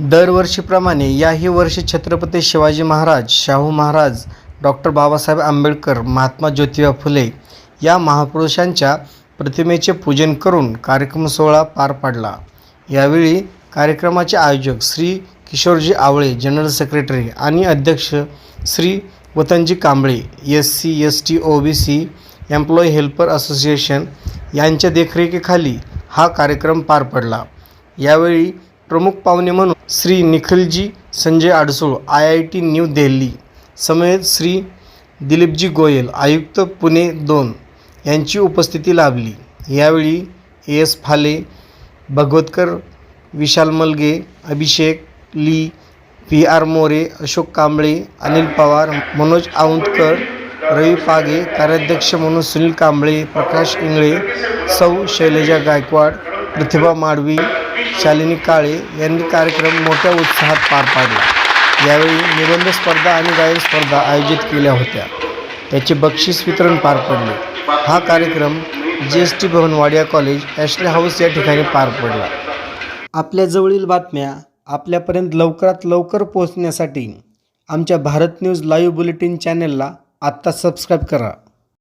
दरवर्षीप्रमाणे याही वर्षी छत्रपती शिवाजी महाराज शाहू महाराज डॉक्टर बाबासाहेब आंबेडकर महात्मा ज्योतिबा फुले या महापुरुषांच्या प्रतिमेचे पूजन करून कार्यक्रम सोहळा पार पाडला. यावेळी कार्यक्रमाचे आयोजक श्री किशोरजी आवळे जनरल सेक्रेटरी आणि अध्यक्ष Shri Vatanji Kamble S C S T O B C employee helper association यांच्या देखरेखीखाली हा कार्यक्रम पार पडला. यावेळी प्रमुख पाहुणे म्हणून Shri Nikhilji Sanjay Adsul I I T New Delhi समेत श्री दिलीपजी गोयल आयुक्त पुणे दोन यांची उपस्थिती लाभली. यावेळी ए एस फाले भगवतकर विशाल मलगे अभिषेक ली व्ही आर मोरे अशोक कांबळे अनिल पवार मनोज औंधकर रवी पागे कार्याध्यक्ष म्हणून सुनील कांबळे प्रकाश इंगळे सौ शैलजा गायकवाड प्रतिभा माडवी शालिनी काळे यांनी कार्यक्रम मोठ्या उत्साहात पार पाडला. यावेळी निबंध स्पर्धा आणि गायन स्पर्धा आयोजित केल्या होत्या. त्याचे बक्षीस वितरण पार पडले. हा कार्यक्रम G S T Bhavan Wadia college Ashley House या ठिकाणी पार पडला. आपल्याजवळील बातम्या आपल्यापर्यंत लवकरात लवकर पोहोचण्यासाठी आमच्या भारत न्यूज लाईव्ह बुलेटिन चॅनेलला आत्ता सबस्क्राईब करा.